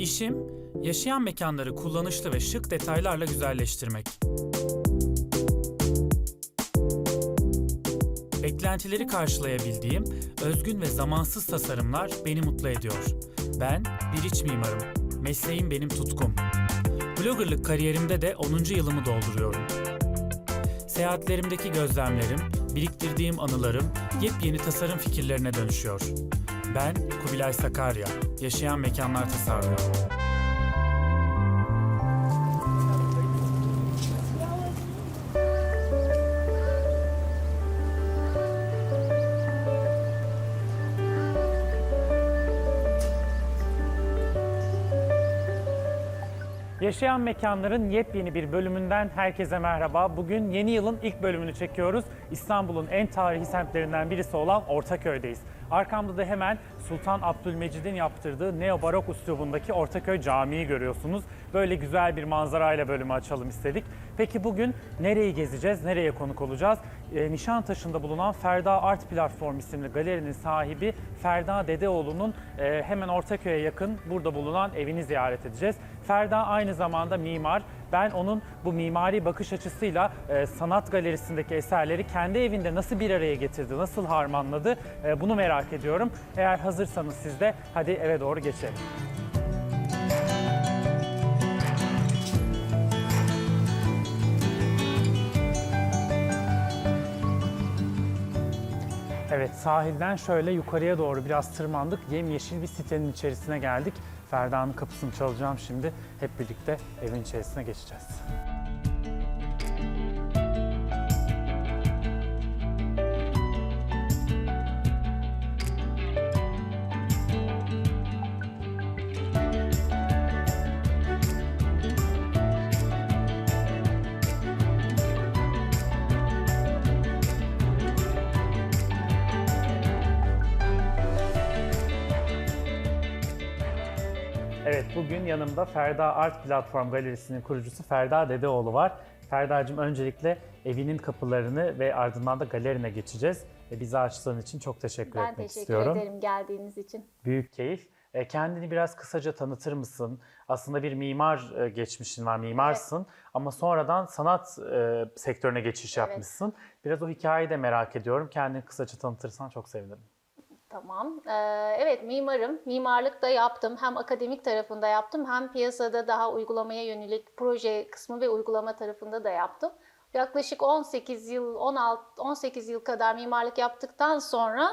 İşim, yaşayan mekanları kullanışlı ve şık detaylarla güzelleştirmek. Beklentileri karşılayabildiğim özgün ve zamansız tasarımlar beni mutlu ediyor. Ben bir iç mimarım. Mesleğim benim tutkum. Bloggerlık kariyerimde de 10. yılımı dolduruyorum. Seyahatlerimdeki gözlemlerim, biriktirdiğim anılarım yepyeni tasarım fikirlerine dönüşüyor. Ben Kubilay Sakarya, yaşayan mekanlar tasarlıyorum. Yaşayan Mekanların yepyeni bir bölümünden herkese merhaba. Bugün yeni yılın ilk bölümünü çekiyoruz. İstanbul'un en tarihi semtlerinden birisi olan Ortaköy'deyiz. Arkamda da hemen Sultan Abdülmecid'in yaptırdığı neo-barok üslubundaki Ortaköy Camii'yi görüyorsunuz. Böyle güzel bir manzarayla bölümü açalım istedik. Peki bugün nereyi gezeceğiz, nereye konuk olacağız? E, Nişantaşı'nda bulunan Ferda Art Platform isimli galerinin sahibi Ferda Dedeoğlu'nun e, hemen Ortaköy'e yakın burada bulunan evini ziyaret edeceğiz. Ferda aynı zamanda mimar. Ben onun bu mimari bakış açısıyla e, sanat galerisindeki eserleri kendi evinde nasıl bir araya getirdi, nasıl harmanladı e, bunu merak ediyorum. Eğer hazırsanız siz de hadi eve doğru geçelim. Evet sahilden şöyle yukarıya doğru biraz tırmandık. Yemyeşil bir sitenin içerisine geldik. Ferda'nın kapısını çalacağım şimdi. Hep birlikte evin içerisine geçeceğiz. Bugün yanımda Ferda Art Platform Galerisi'nin kurucusu Ferda Dedeoğlu var. Ferda'cığım öncelikle evinin kapılarını ve ardından da galerine geçeceğiz. E, bizi açtığın için çok teşekkür Ben etmek teşekkür istiyorum. ederim geldiğiniz için. Büyük keyif. E, kendini biraz kısaca tanıtır mısın? Aslında bir mimar e, geçmişin var, mimarsın ama sonradan sanat e, sektörüne geçiş Evet. yapmışsın. Biraz o hikayeyi de merak ediyorum. Kendini kısaca tanıtırsan çok sevinirim. Tamam. Ee, evet mimarım. Mimarlık da yaptım. Hem akademik tarafında yaptım hem piyasada daha uygulamaya yönelik proje kısmı ve uygulama tarafında da yaptım. Yaklaşık 18 yıl, 16, 18 yıl kadar mimarlık yaptıktan sonra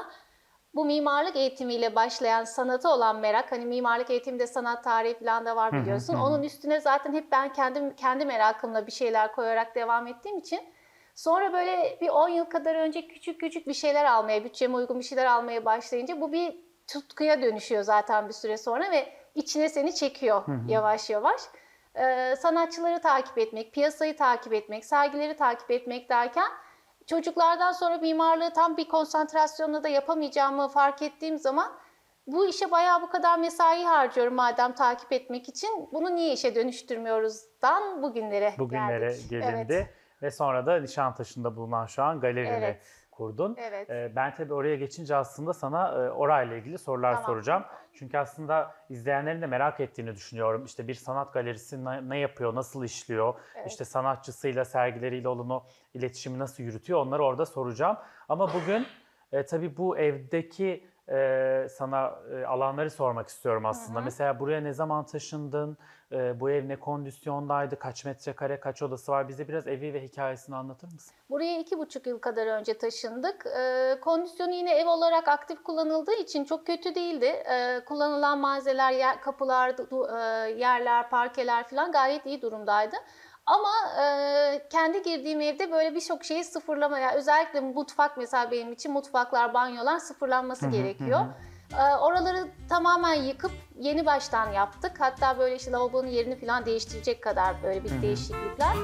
bu mimarlık eğitimiyle başlayan sanata olan merak, hani mimarlık eğitiminde sanat tarihi falan da var biliyorsun. Onun üstüne zaten hep ben kendim kendi merakımla bir şeyler koyarak devam ettiğim için Sonra böyle bir 10 yıl kadar önce küçük küçük bir şeyler almaya, bütçeme uygun bir şeyler almaya başlayınca bu bir tutkuya dönüşüyor zaten bir süre sonra ve içine seni çekiyor yavaş yavaş. Ee, sanatçıları takip etmek, piyasayı takip etmek, sergileri takip etmek derken çocuklardan sonra mimarlığı tam bir konsantrasyonla da yapamayacağımı fark ettiğim zaman bu işe bayağı bu kadar mesai harcıyorum madem takip etmek için. Bunu niye işe dönüştürmüyoruzdan bugünlere Bugünlere geldik. gelindi Evet. Ve sonra da Nişantaşı'nda bulunan şu an galerini Evet. kurdun. Evet. Ee, Ben tabii oraya geçince aslında sana e, orayla ilgili sorular Tamam. soracağım. Çünkü aslında izleyenlerin de merak ettiğini düşünüyorum. İşte bir sanat galerisi ne, ne yapıyor, nasıl işliyor, Evet. işte sanatçısıyla, sergileriyle olan o iletişimi nasıl yürütüyor onları orada soracağım. Ama bugün e, tabii bu evdeki e, sana e, alanları sormak istiyorum aslında. Mesela buraya ne zaman taşındın, E, bu ev ne kondisyondaydı, kaç metrekare, kaç odası var? Bize biraz evi ve hikayesini anlatır mısın? Buraya iki buçuk yıl kadar önce taşındık. Ee, kondisyonu yine ev olarak aktif kullanıldığı için çok kötü değildi. Ee, kullanılan malzemeler, yer, kapılar, du- e, yerler, parkeler falan gayet iyi durumdaydı. Ama e, kendi girdiğim evde böyle birçok şeyi sıfırlamaya, özellikle mutfak mesela benim için mutfaklar, banyolar sıfırlanması gerekiyor. Ee, oraları tamamen yıkıp yeni baştan yaptık. Hatta böyle işte lavabonun yerini falan değiştirecek kadar böyle bir değişiklikler.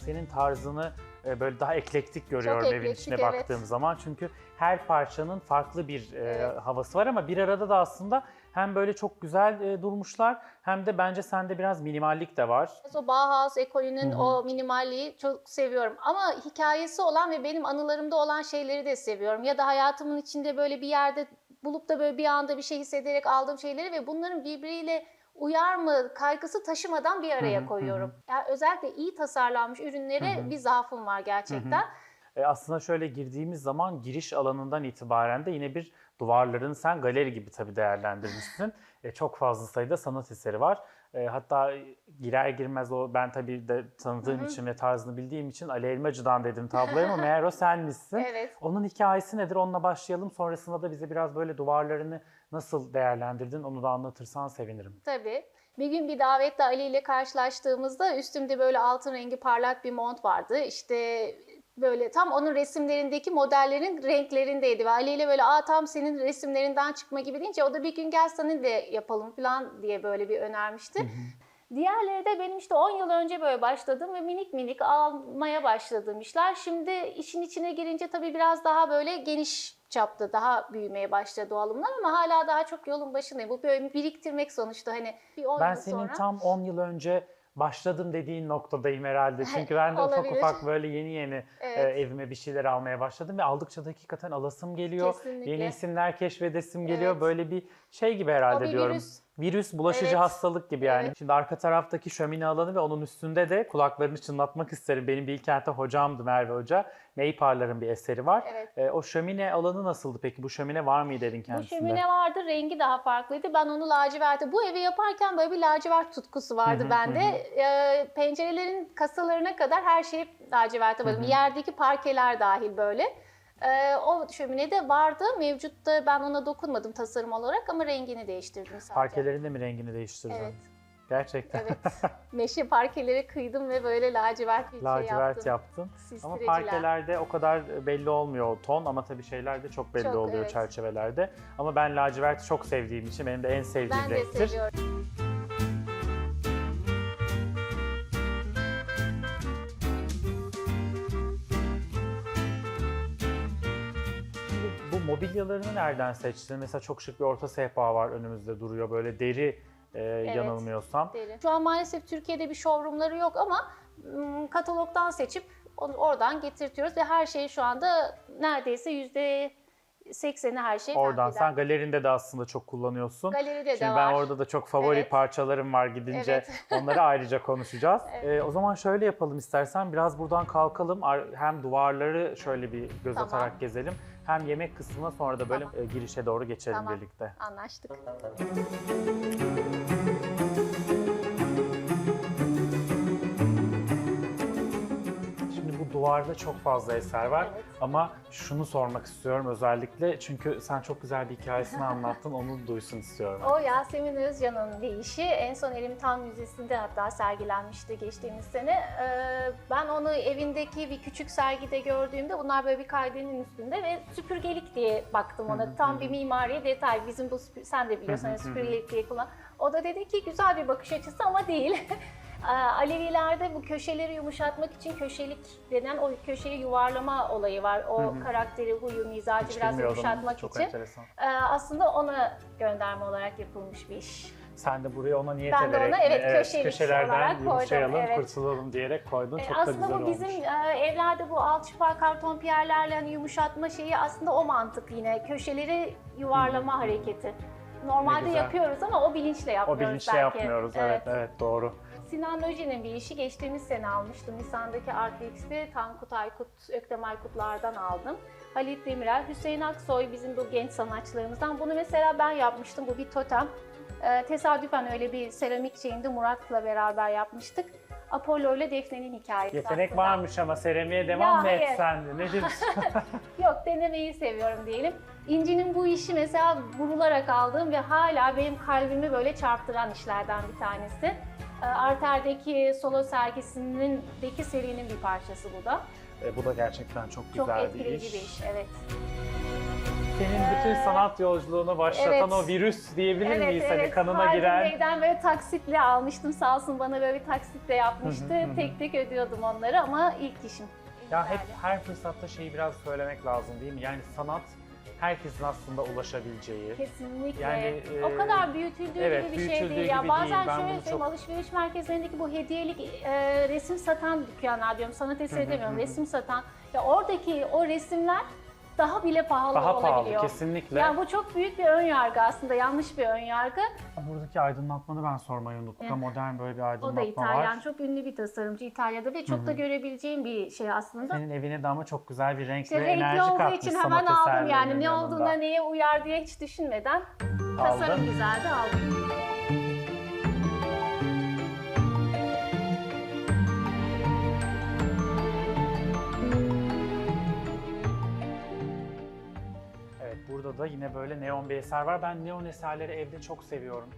Senin tarzını e, böyle daha eklektik görüyorum evin eklektik, içine evet. baktığım zaman. Çünkü her parçanın farklı bir e, Evet. havası var ama bir arada da aslında hem böyle çok güzel e, durmuşlar hem de bence sende biraz minimallik de var. O Bauhaus ekolünün Hı hı. o minimalliği çok seviyorum. Ama hikayesi olan ve benim anılarımda olan şeyleri de seviyorum. Ya da hayatımın içinde böyle bir yerde bulup da böyle bir anda bir şey hissederek aldığım şeyleri ve bunların birbiriyle uyar mı kaygısı taşımadan bir araya koyuyorum. Yani özellikle iyi tasarlanmış ürünlere bir zaafım var gerçekten. E, aslında şöyle girdiğimiz zaman giriş alanından itibaren de yine bir duvarların sen galeri gibi tabii değerlendirmişsin. E, çok fazla sayıda sanat eseri var. E, hatta girer girmez o ben tabii de tanıdığım için ve tarzını bildiğim için Ali Elmacı'dan dedim tabloya ama meğer o senmişsin. Evet. Onun hikayesi nedir? Onunla başlayalım. Sonrasında da bize biraz böyle duvarlarını nasıl değerlendirdin onu da anlatırsan sevinirim. Tabii. Bir gün bir davette Ali ile karşılaştığımızda üstümde böyle altın rengi parlak bir mont vardı. İşte böyle tam onun resimlerindeki modellerin renklerindeydi. Ve Ali ile böyle aa tam senin resimlerinden çıkma gibi deyince o da bir gün gel senin de yapalım falan diye böyle bir önermişti. Diğerleri de benim işte 10 yıl önce böyle başladım ve minik minik almaya başladığım işler. Şimdi işin içine girince tabii biraz daha böyle geniş çapta daha büyümeye başladı o alımlar ama hala daha çok yolun başındayım. Bu böyle biriktirmek sonuçta hani bir 10 Ben yıl senin sonra. tam 10 yıl önce başladım dediğin noktadayım herhalde. Çünkü ben de ufak ufak böyle yeni yeni Evet. e, evime bir şeyler almaya başladım ve aldıkça da hakikaten alasım geliyor. Kesinlikle. Yeni isimler keşfedesim geliyor. Evet. Böyle bir şey gibi herhalde O bir diyorum. virüs. Virüs, bulaşıcı Evet. hastalık gibi yani. Evet. Şimdi arka taraftaki şömine alanı ve onun üstünde de kulaklarını çınlatmak isterim. Benim Bilkent'te hocamdı Merve Hoca. Neyparların bir eseri var. Evet. E, o şömine alanı nasıldı peki? Bu şömine var mıydı evin Bu kendisinde? şömine vardı, rengi daha farklıydı. Ben onu laciverte, bu evi yaparken böyle bir lacivert tutkusu vardı bende. Ee, pencerelerin kasalarına kadar her şey laciverte bakın. Yerdeki parkeler dahil böyle. Ee, o şömine de vardı. Mevcutta ben ona dokunmadım tasarım olarak ama rengini değiştirdim sadece. Parkelerin de mi rengini değiştirdin? Evet, Gerçekten. evet. Meşe parkeleri kıydım ve böyle lacivert bir şey Lacivert yaptım. yaptın. Ama parkelerde o kadar belli olmuyor o ton ama tabii şeylerde çok belli Çok, oluyor evet. çerçevelerde. Ama ben laciverti çok sevdiğim için benim de en sevdiğim Ben de renktir. seviyorum. Mobilyalarını nereden seçtin? Mesela çok şık bir orta sehpa var önümüzde duruyor böyle deri e, yanılmıyorsam. Deri. Şu an maalesef Türkiye'de bir showroomları yok ama ım, katalogdan seçip onu oradan getirtiyoruz ve her şey şu anda neredeyse yüzde sekseni her şey Oradan sen galerinde de aslında çok kullanıyorsun. Galeride de Şimdi var. ben orada da çok favori Evet. parçalarım var gidince Evet. onları ayrıca konuşacağız. Evet. Ee, o zaman şöyle yapalım istersen biraz buradan kalkalım Ar- hem duvarları şöyle bir göz Tamam. atarak gezelim hem yemek kısmına sonra da böyle Tamam. e, girişe doğru geçelim Tamam. birlikte. Anlaştık. Duvarda çok fazla eser var Evet. ama şunu sormak istiyorum özellikle çünkü sen çok güzel bir hikayesini anlattın onu duysun istiyorum. O Yasemin Özcan'ın bir işi. En son Elim Tan Müzesi'nde hatta sergilenmişti geçtiğimiz sene. Ee, ben onu evindeki bir küçük sergide gördüğümde bunlar böyle bir kaydenin üstünde ve süpürgelik diye baktım ona. Tam bir mimari detay. Bizim bu sen de biliyorsun hani süpürgelik diye kullan. O da dedi ki güzel bir bakış açısı ama değil. Ee, Alevilerde bu köşeleri yumuşatmak için köşelik denen o köşeyi yuvarlama olayı var. O Hı hı. karakteri, huyu, mizacı Hiç biraz yumuşatmak çok için. enteresan. Ee, aslında ona gönderme olarak yapılmış bir iş. Sen de buraya ona niyet Ben de ederek ona, evet, e, köşelik köşelerden yumuşayalım, evet. kurtulalım diyerek koydun. Ee, Çok da aslında güzel bu bizim e, evlerde bu alçıpar karton piyerlerle hani yumuşatma şeyi aslında o mantık yine. Köşeleri yuvarlama hareketi. Normalde yapıyoruz ama o bilinçle O yapmıyoruz bilinçle belki. yapmıyoruz. Evet. evet doğru. Sinan Loji'nin bir işi geçtiğimiz sene almıştım. Nisan'daki Artx'te Tankut Aykut, Öktem Aykutlardan aldım. Halit Demirel, Hüseyin Aksoy bizim bu genç sanatçılarımızdan. Bunu mesela ben yapmıştım. Bu bir totem. Ee, tesadüfen öyle bir seramik şeyinde Murat'la beraber yapmıştık. Apollo ile Defne'nin hikayesi Yetenek aslında. varmış ama seramiğe devam mı etsen de? Nedir? Yok denemeyi seviyorum diyelim. İnci'nin bu işi mesela vurularak aldığım ve hala benim kalbimi böyle çarptıran işlerden bir tanesi. Ee, Arter'deki solo sergisinin deki serinin bir parçası bu da. E, bu da gerçekten çok Çok güzel bir etkileyici iş. bir iş, evet. Senin bütün sanat yolculuğunu başlatan evet. o virüs diyebilir evet, miyiz? Hani evet. kanına Haldun giren. Bey'den böyle taksitle almıştım sağ olsun bana böyle bir taksitle yapmıştı. Hı hı, hı. tek tek ödüyordum onları ama ilk işim. Ya hep her fırsatta şeyi biraz söylemek lazım değil mi? Yani sanat herkesin aslında ulaşabileceği. Kesinlikle. Yani, e, o kadar büyütüldüğü evet, gibi bir şey değil. Ya bazen değil. Ben şöyle söyleyeyim çok- alışveriş merkezlerindeki bu hediyelik e, resim satan dükkanlar diyorum. Sanat eseri demiyorum. Resim satan. Ya oradaki o resimler daha bile pahalı Daha pahalı olabiliyor. kesinlikle. Yani bu çok büyük bir ön yargı aslında. Yanlış bir ön yargı. Buradaki aydınlatmanı ben sormayı unuttum. Evet. Modern böyle bir O aydınlatma da İtalyan. var. Çok ünlü bir tasarımcı İtalya'da ve çok da görebileceğim bir şey aslında. Senin evine de ama çok güzel bir renk İşte ve renkli enerji olduğu katmış için hemen aldım yani. Ne yanında. olduğunda neye uyar diye hiç düşünmeden. Tasarım Aldın. güzeldi aldım. Yine böyle neon bir eser var. Ben neon eserleri evde çok seviyorum.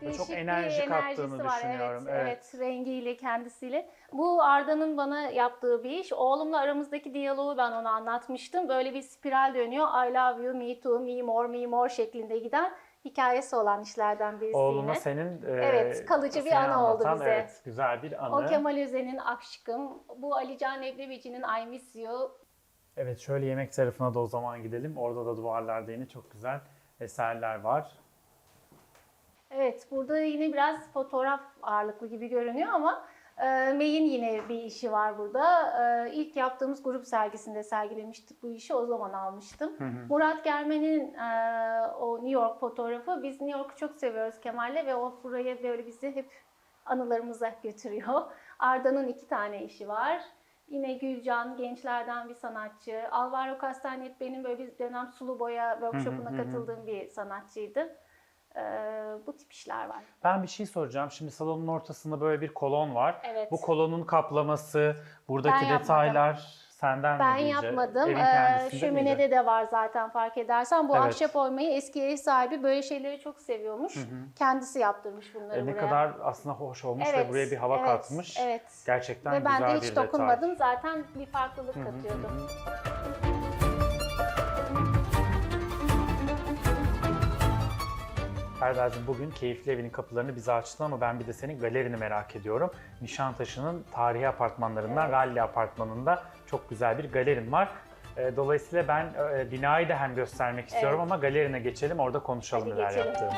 Çok Değişik bir enerji kattığını var, düşünüyorum. Evet, Evet. evet, rengiyle, kendisiyle. Bu Arda'nın bana yaptığı bir iş. Oğlumla aramızdaki diyaloğu ben ona anlatmıştım. Böyle bir spiral dönüyor. I love you, me too, me more, me more şeklinde giden hikayesi olan işlerden birisi Oğluna yine. senin e, Evet, kalıcı bir anı oldu anlatan, bize. Evet, güzel bir anı. O Kemal Özen'in Aşkım, bu Alican Eblevici'nin I Miss You. Evet şöyle yemek tarafına da o zaman gidelim. Orada da duvarlarda yine çok güzel eserler var. Evet, burada yine biraz fotoğraf ağırlıklı gibi görünüyor ama e, May'in yine bir işi var burada. E, ilk yaptığımız grup sergisinde sergilemiştik bu işi, o zaman almıştım. Murat Germen'in e, o New York fotoğrafı, biz New York'u çok seviyoruz Kemal'le ve o buraya böyle bizi hep anılarımıza götürüyor. Arda'nın iki tane işi var. Yine Gülcan, gençlerden bir sanatçı. Alvaro Castanet benim böyle bir dönem sulu boya workshopuna katıldığım bir sanatçıydı. Ee, bu tip işler var. Ben bir şey soracağım. Şimdi salonun ortasında böyle bir kolon var. Evet. Bu kolonun kaplaması, buradaki Ben yapmadım. Senden Ben Gülce? yapmadım. Ee, şöminede de var zaten fark edersen. Bu Evet. ahşap oymayı eski ev sahibi böyle şeyleri çok seviyormuş. Kendisi yaptırmış bunları E, ne buraya. kadar aslında hoş olmuş Evet, ve buraya bir hava evet, katmış. Evet. Gerçekten Ve ben güzel de bir hiç detay. dokunmadım. Zaten bir farklılık katıyordu. Ferda'cığım bugün keyifli evinin kapılarını bize açtın ama ben bir de senin galerini merak ediyorum. Nişantaşı'nın tarihi apartmanlarından Ralli Apartmanı'nda çok güzel bir galerin var. E, Dolayısıyla ben e, binayı da hem göstermek istiyorum Evet. ama galerine geçelim orada konuşalım Hadi neler geçelim.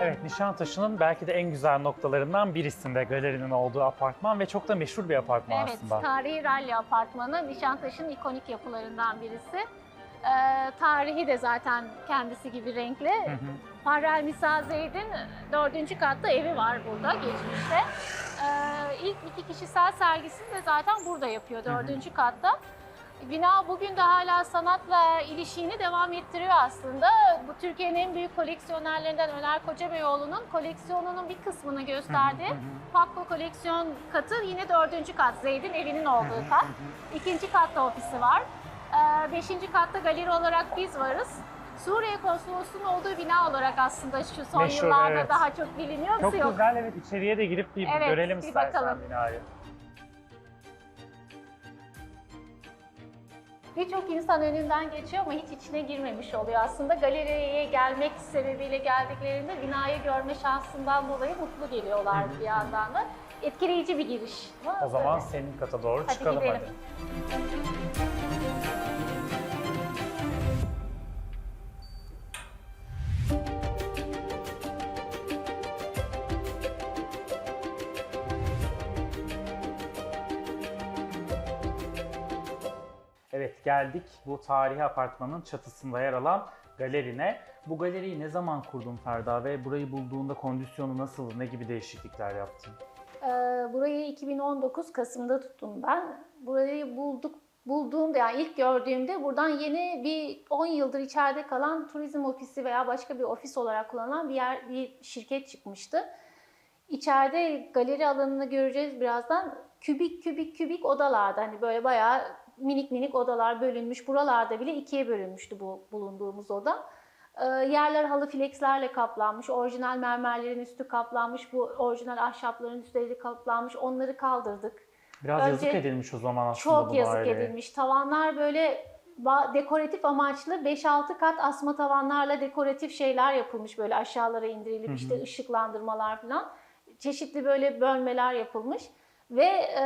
Evet, Nişantaşı'nın belki de en güzel noktalarından birisinde galerinin olduğu apartman ve çok da meşhur bir apartman Evet, aslında. tarihi ralli apartmanı Nişantaşı'nın ikonik yapılarından birisi. Ee, tarihi de zaten kendisi gibi renkli. Hı hı. Parrel Misa Zeyd'in dördüncü katta evi var burada geçmişte. Ee, ilk iki kişisel sergisini de zaten burada yapıyor dördüncü katta. Bina bugün de hala sanatla ilişiğini devam ettiriyor aslında. Bu Türkiye'nin en büyük koleksiyonerlerinden Öner Kocabeyoğlu'nun koleksiyonunun bir kısmını gösterdiği Fakko koleksiyon katı yine dördüncü kat. Zeyd'in evinin olduğu kat. İkinci katta ofisi var. Ee, beşinci katta galeri olarak biz varız. Suriye Konsolosluğu'nun olduğu bina olarak aslında şu son Meşhur, yıllarda evet. daha çok biliniyor. Çok Yok. güzel evet içeriye de girip bir Evet, görelim bir istersen bakalım. binayı. Birçok insan önünden geçiyor ama hiç içine girmemiş oluyor. Aslında galeriye gelmek sebebiyle geldiklerinde binayı görme şansından dolayı mutlu geliyorlar bir yandan da. Etkileyici bir giriş. O zaman senin kata doğru Hadi çıkalım gidelim. hadi. Evet geldik bu tarihi apartmanın çatısında yer alan galerine. Bu galeriyi ne zaman kurdun Ferda ve burayı bulduğunda kondisyonu nasıl, ne gibi değişiklikler yaptın? Ee, burayı 2019 Kasım'da tuttum ben. Burayı bulduk bulduğumda yani ilk gördüğümde buradan yeni bir 10 yıldır içeride kalan turizm ofisi veya başka bir ofis olarak kullanılan bir yer bir şirket çıkmıştı. İçeride galeri alanını göreceğiz birazdan. Kübik kübik kübik odalarda hani böyle bayağı minik minik odalar bölünmüş. Buralarda bile ikiye bölünmüştü bu bulunduğumuz oda. Ee, yerler halı flexlerle kaplanmış, orijinal mermerlerin üstü kaplanmış, bu orijinal ahşapların üstleri kaplanmış. Onları kaldırdık. Biraz Önce- yazık edilmiş o zaman aslında Çok bu yazık daireye. edilmiş. Tavanlar böyle dekoratif amaçlı 5-6 kat asma tavanlarla dekoratif şeyler yapılmış böyle aşağılara indirilip işte ışıklandırmalar falan. Çeşitli böyle bölmeler yapılmış. Ve e,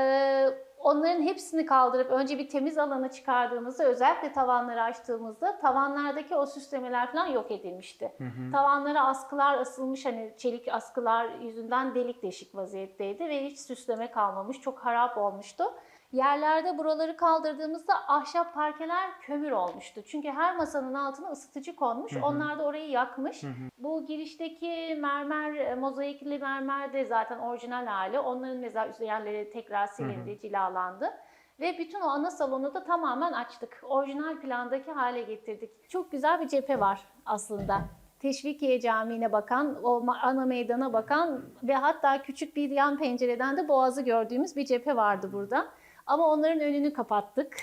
onların hepsini kaldırıp önce bir temiz alana çıkardığımızda özellikle tavanları açtığımızda tavanlardaki o süslemeler falan yok edilmişti. Tavanlara askılar asılmış hani çelik askılar yüzünden delik deşik vaziyetteydi ve hiç süsleme kalmamış. Çok harap olmuştu. Yerlerde buraları kaldırdığımızda ahşap parkeler kömür olmuştu. Çünkü her masanın altına ısıtıcı konmuş. Onlar da orayı yakmış. Bu girişteki mermer, e, mozaikli mermer de zaten orijinal hali. Onların mesela üzerleri tekrar silindi, cilalandı. Ve bütün o ana salonu da tamamen açtık. Orijinal plandaki hale getirdik. Çok güzel bir cephe var aslında. Teşvikiye Camii'ne bakan, o ana meydana bakan ve hatta küçük bir yan pencereden de boğazı gördüğümüz bir cephe vardı burada. Ama onların önünü kapattık.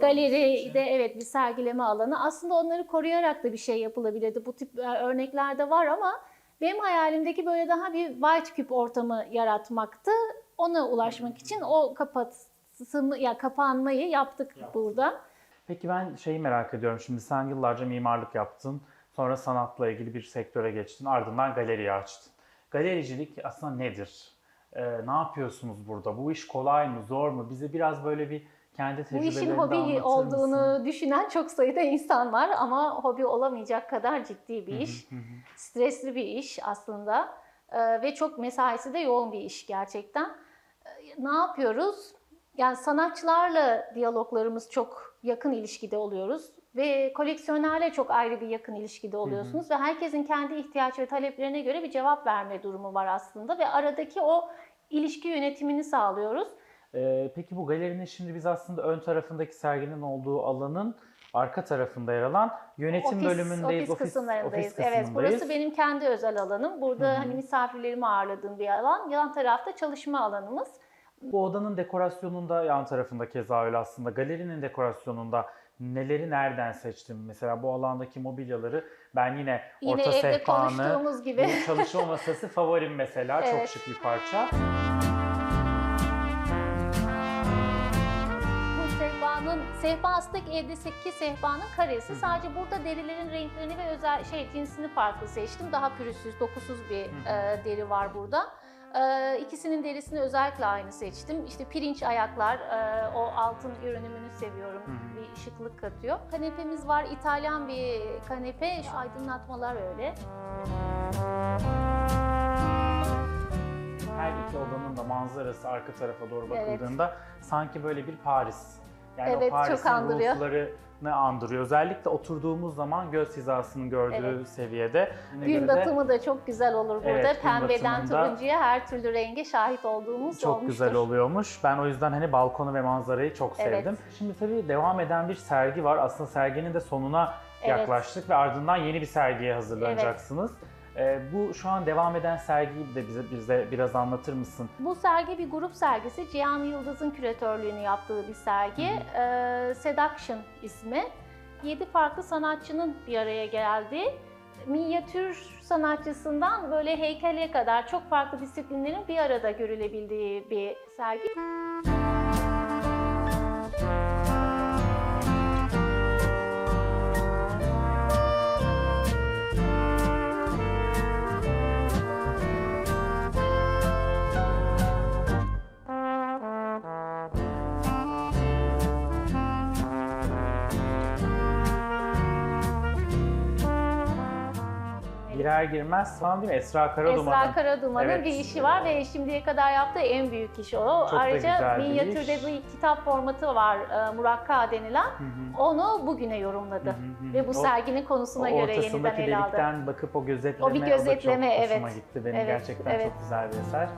Galeride evet bir sergileme alanı. Aslında onları koruyarak da bir şey yapılabilirdi. Bu tip e, örnekler de var ama benim hayalimdeki böyle daha bir white küp ortamı yaratmaktı. Ona ulaşmak için o kapatımı ya kapanmayı yaptık burada. Peki ben şeyi merak ediyorum. Şimdi sen yıllarca mimarlık yaptın. Sonra sanatla ilgili bir sektöre geçtin. Ardından galeriyi açtın. Galericilik aslında nedir? Ee, ne yapıyorsunuz burada? Bu iş kolay mı, zor mu? Bize biraz böyle bir kendi Bu işin hobi olduğunu mısın? düşünen çok sayıda insan var ama hobi olamayacak kadar ciddi bir iş. Stresli bir iş aslında Ee, ve çok mesaisi de yoğun bir iş gerçekten. Ee, Ne yapıyoruz? Yani sanatçılarla diyaloglarımız çok yakın ilişkide oluyoruz ve koleksiyonerle çok ayrı bir yakın ilişkide oluyorsunuz ve herkesin kendi ihtiyaç ve taleplerine göre bir cevap verme durumu var aslında ve aradaki o ilişki yönetimini sağlıyoruz. Ee, peki bu galerinin şimdi biz aslında ön tarafındaki serginin olduğu alanın arka tarafında yer alan yönetim ofis, bölümündeyiz. Ofis, kısımlarındayız. ofis Evet, burası benim kendi özel alanım. Burada hani misafirlerimi ağırladığım bir alan. Yan tarafta çalışma alanımız. Bu odanın dekorasyonunda yan tarafında keza öyle aslında. Galerinin dekorasyonunda neleri nereden seçtim? Mesela bu alandaki mobilyaları ben yine, Yine orta sehpanı, gibi. çalışma masası favorim mesela. Çok Evet. şık bir parça. Bu sehpanın, sehpa aslında evdeki sehpanın karesi. Sadece burada derilerin renklerini ve özel şey cinsini farklı seçtim. Daha pürüzsüz, dokusuz bir e, deri var burada. E, ikisinin derisini özellikle aynı seçtim. İşte pirinç ayaklar, e, o altın görünümünü seviyorum. Bir şıklık katıyor. Kanepemiz var, İtalyan bir kanepe. Şu aydınlatmalar öyle. Her iki odanın da manzarası arka tarafa doğru Evet. bakıldığında sanki böyle bir Paris. Yani Evet, o çok Paris'in andırıyor. ruhlarını andırıyor. Özellikle oturduğumuz zaman göz hizasının gördüğü Evet. seviyede. Yine Gün göre de batımı da çok güzel olur burada. Evet, Pembeden turuncuya her türlü renge şahit olduğumuz Çok olmuştur. güzel oluyormuş. Ben o yüzden hani balkonu ve manzarayı çok Evet. sevdim. Şimdi tabii devam eden bir sergi var. Aslında serginin de sonuna Evet. yaklaştık ve ardından yeni bir sergiye hazırlanacaksınız. Ee, bu şu an devam eden sergiyi de bize bize biraz anlatır mısın? Bu sergi bir grup sergisi. Cihan Yıldız'ın küratörlüğünü yaptığı bir sergi. Ee, Seduction ismi. 7 farklı sanatçının bir araya geldiği, minyatür sanatçısından böyle heykele kadar çok farklı disiplinlerin bir arada görülebildiği bir sergi. Girer girmez falan değil mi? Esra Karaduman'ın. Esra Karaduman'ın Evet. bir işi var ve şimdiye kadar yaptığı en büyük iş o. Çok da Ayrıca bir minyatürde iş. bir kitap formatı var, e, Murakka denilen. Hı hı. Onu bugüne yorumladı. Hı hı hı. Ve bu O- serginin konusuna o göre yeniden ortasındaki ele aldı. delikten bakıp o gözetleme, O bir da gözetleme, çok hoşuma evet. gitti benim Evet, gerçekten evet. çok güzel bir eser.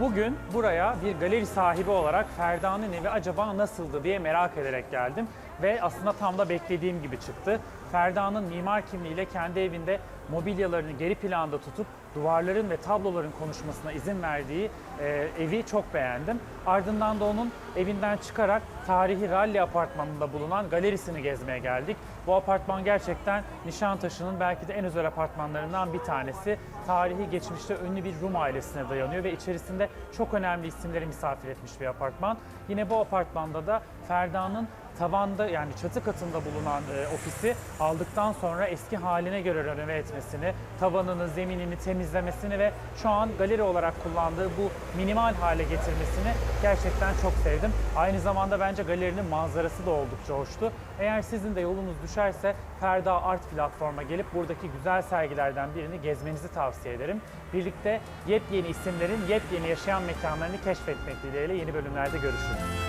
Bugün buraya bir galeri sahibi olarak Ferda'nın evi acaba nasıldı diye merak ederek geldim. Ve aslında tam da beklediğim gibi çıktı. Ferda'nın mimar kimliğiyle kendi evinde mobilyalarını geri planda tutup duvarların ve tabloların konuşmasına izin verdiği e, evi çok beğendim. Ardından da onun evinden çıkarak tarihi Ralli apartmanında bulunan galerisini gezmeye geldik. Bu apartman gerçekten Nişantaşı'nın belki de en özel apartmanlarından bir tanesi. Tarihi geçmişte ünlü bir Rum ailesine dayanıyor ve içerisinde çok önemli isimleri misafir etmiş bir apartman. Yine bu apartmanda da Ferda'nın tavanda yani çatı katında bulunan e, ofisi aldıktan sonra eski haline göre renove etmesini, tavanını, zeminini temizlemesini ve şu an galeri olarak kullandığı bu minimal hale getirmesini gerçekten çok sevdim. Aynı zamanda bence galerinin manzarası da oldukça hoştu. Eğer sizin de yolunuz düşerse Ferda Art platforma gelip buradaki güzel sergilerden birini gezmenizi tavsiye ederim. Birlikte yepyeni isimlerin yepyeni yaşayan mekanlarını keşfetmek dileğiyle yeni bölümlerde görüşürüz.